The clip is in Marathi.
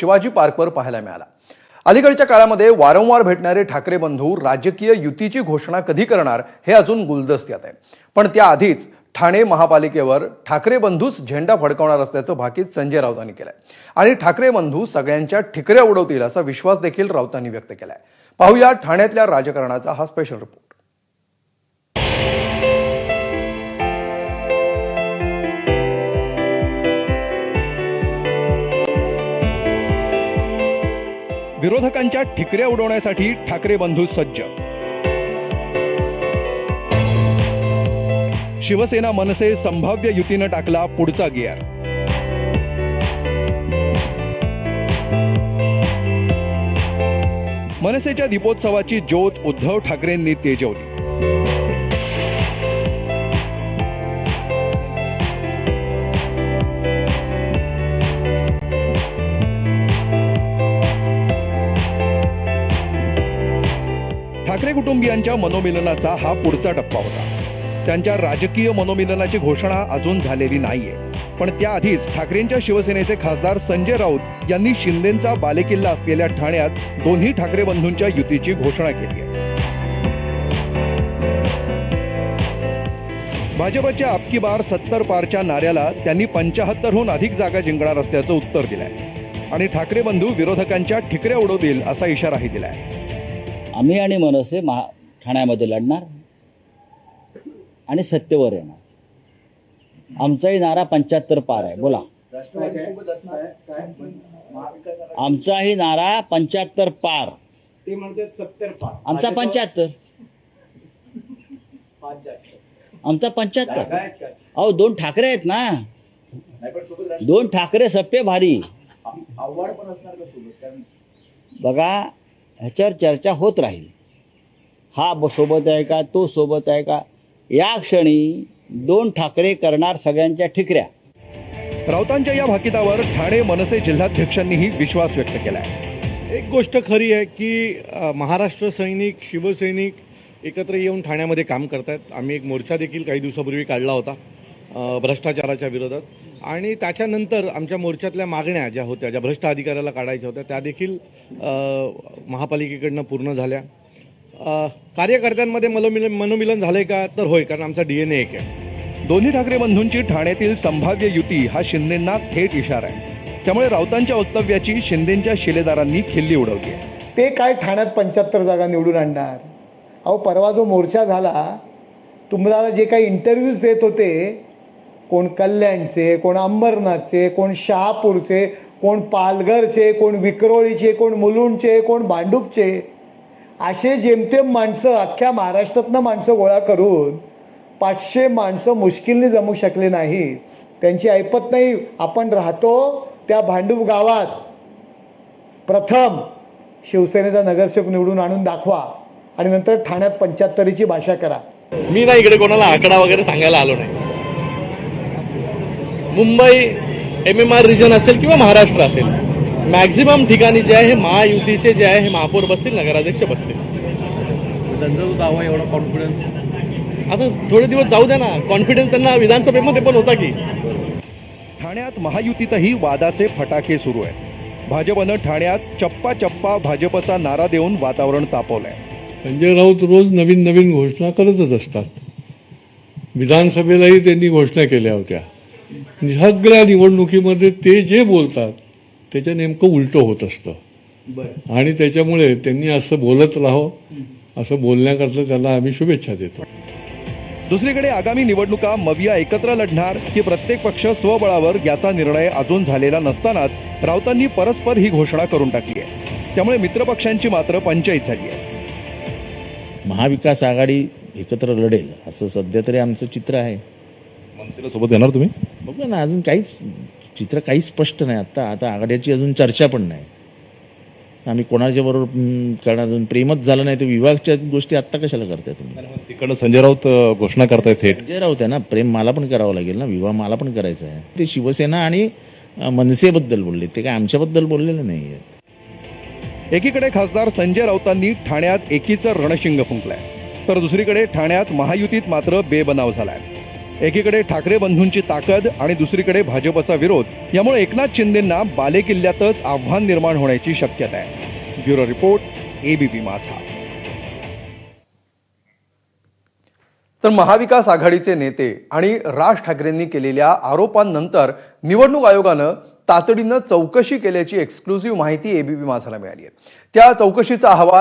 शिवाजी पार्कवर पाहायला मिळाला. अलीकडच्या काळामध्ये वारंवार भेटणारे ठाकरे बंधू राजकीय युतीची घोषणा कधी करणार हे अजून गुलदस्त्यात आहे. पण त्याआधीच ठाणे महापालिकेवर ठाकरे बंधूच झेंडा फडकवणार असल्याचं भाकीत संजय राऊतांनी केलंय. आणि ठाकरे बंधू सगळ्यांच्या ठिकऱ्या उडवतील असा विश्वास देखील राऊतांनी व्यक्त केलाय. पाहूया ठाण्यातल्या राजकारणाचा हा स्पेशल रिपोर्ट विरोधकांच्या ठिकऱ्या उडवण्यासाठी ठाकरे बंधू सज्ज. शिवसेना मनसे संभाव्य युतीनं टाकला पुढचा गिअर मनसेच्या दीपोत्सवाची ज्योत उद्धव ठाकरेंनी तेजवली. ठाकरे कुटुंबियांच्या मनोमिलनाचा हा पुढचा टप्पा होता. त्यांच्या राजकीय मनोमिलनाची घोषणा अजून झालेली नाहीये. पण त्याआधीच ठाकरेंच्या शिवसेनेचे खासदार संजय राऊत यांनी शिंदेचा बालेकिल्ला असलेल्या ठाण्यात दोन्ही ठाकरे बंधूंच्या युतीची घोषणा केली आहे. भाजपच्या आपकी बार सत्तर पारच्या नाऱ्याला त्यांनी पंचाहत्तरहून अधिक जागा जिंकणार असल्याचं उत्तर दिलंय. आणि ठाकरे बंधू विरोधकांच्या ठिकऱ्या उडवतील असा इशाराही दिलाय. आम्ही आणि मनसे महा ठाण्यामध्ये लढणार. आणि सत्तेवर येणार. आमचाही नारा पंच्याहत्तर पार आहे. बोला. आमचाही नारा पंच्याहत्तर पार. ते म्हणतात सत्तर पाच आमचा पंच्याहत्तर. आमचा पंच्याहत्तर? अहो दोन ठाकरे आहेत ना. दोन ठाकरे सप्पे भारी. बघा ह्याच्यावर चर्चा होत राहील. हा ब- सोबत आहे का तो सोबत आहे का? या क्षणी दोन ठाकरे करणार सगळ्यांच्या ठिकऱ्या. राऊतांच्या या भाकितावर ठाणे मनसे जिल्हाध्यक्षांनीही विश्वास व्यक्त केलाय. एक गोष्ट खरी आहे की अ, महाराष्ट्र सैनिक शिवसैनिक एकत्र येऊन ठाण्यामध्ये काम करतायत. आम्ही एक मोर्चा देखील काही दिवसापूर्वी काढला होता अ, भ्रष्टाचाराच्या विरोधात. आणि त्याच्यानंतर आमच्या मोर्चातल्या मागण्या ज्या होत्या ज्या भ्रष्ट अधिकाऱ्याला काढायच्या होत्या त्या देखील महापालिकेकडनं पूर्ण झाल्या. अ, कार्यकर्त्यांमध्ये मनोमिलन मनोमिलन झालंय का? तर होय कारण आमचा डीएनए एक आहे. दोन्ही ठाकरे बंधूंची ठाण्यातील संभाव्य युती हा शिंदेंना थेट इशारा आहे. त्यामुळे राऊतांच्या वक्तव्याची शिंदेंच्या शिलेदारांनी खिल्ली उडवली आहे. ते काय ठाण्यात पंच्याहत्तर जागा निवडून आणणार? अहो परवा जो मोर्चा झाला तुम्हाला जे काही इंटरव्ह्यूज देत होते कोण कल्याणचे कोण अंबरनाथचे कोण शहापूरचे कोण पालघरचे कोण विक्रोळीचे कोण मुलुंडचे कोण भांडूपचे. असे जेमतेम माणसं अख्ख्या महाराष्ट्रातनं माणसं गोळा करून पाचशे माणसं मुश्किलने जमू शकले नाही त्यांची ऐपत नाही. आपण राहतो त्या भांडूप गावात. प्रथम शिवसेनेचा नगरसेवक निवडून आणून दाखवा आणि नंतर ठाण्यात पंच्याहत्तरीची भाषा करा. मी ना इकडे कोणाला आकडा वगैरे सांगायला आलो नाही. Mumbai M M R region असेल किंवा महाराष्ट्र असेल मॅक्झिमम ठिकाणी जे आहे हे महायुतीचे जे आहे हे महापौर बसतील नगराध्यक्ष बसतील. त्यांचा जो दावा एवढा कॉन्फिडन्स आता थोडे दिवस जाऊ द्या ना कॉन्फिडन्स त्यांना विधानसभेमध्ये पण होता की. ठाण्यात महायुतीतही वादाचे फटाके सुरू आहेत. भाजपनं ठाण्यात चप्पा चप्पा भाजपचा नारा देऊन वातावरण तापवलंय. संजय राऊत रोज नवीन नवीन घोषणा करतच असतात. विधानसभेलाही त्यांनी घोषणा केल्या होत्या. सगळ्या निवडणुकीमध्ये ते जे बोलतात त्याच्या नेमकं उलटं होत असतं. आणि त्याच्यामुळे त्यांनी असं बोलत राहावं असं बोलण्याकरता त्याला आम्ही शुभेच्छा देतो. दुसरीकडे आगामी निवडणुका मविया एकत्र लढणार की प्रत्येक पक्ष स्वबळावर याचा निर्णय अजून झालेला नसतानाच राऊतांनी परस्पर ही घोषणा करून टाकली आहे. त्यामुळे मित्रपक्षांची मात्र पंचायत झाली आहे. महाविकास आघाडी एकत्र लढेल असं सध्या तरी आमचं चित्र आहे. मनसेला सोबत येणार तुम्ही? बघूया ना अजून काहीच चित्र काहीच स्पष्ट नाही. आता आता आघाड्याची अजून चर्चा पण नाही. आम्ही कोणाच्या बरोबर कारण अजून प्रेमच झालं नाही तर विवाहाच्या गोष्टी आत्ता कशाला करताय तुम्ही? तिकडनं संजय राऊत घोषणा करतायत थेट. संजय राऊत आहे ना प्रेम मला पण करावं लागेल ना विवाह मला पण करायचा आहे. ते शिवसेना आणि मनसेबद्दल बोलले. ते काय आमच्याबद्दल बोललेले नाही आहेत. एकीकडे खासदार संजय राऊतांनी ठाण्यात एकीचं रणशिंग फुंकलंय तर दुसरीकडे ठाण्यात महायुतीत मात्र बेबनाव झालाय. एकीकडे ठाकरे बंधूंची ताकद आणि दुसरीकडे भाजपचा विरोध. यामुळे एकनाथ शिंदेंना बालेकिल्ल्यातच आव्हान निर्माण होण्याची शक्यता आहे. ब्युरो रिपोर्ट एबीपी माझा. तर महाविकास आघाडीचे नेते आणि राज ठाकरेंनी केलेल्या आरोपांनंतर निवडणूक आयोगानं तातडीनं चौकशी केल्याची एक्सक्लुझिव्ह माहिती एबीपी माझाला मिळाली आहे. त्या चौकशीचा अहवाल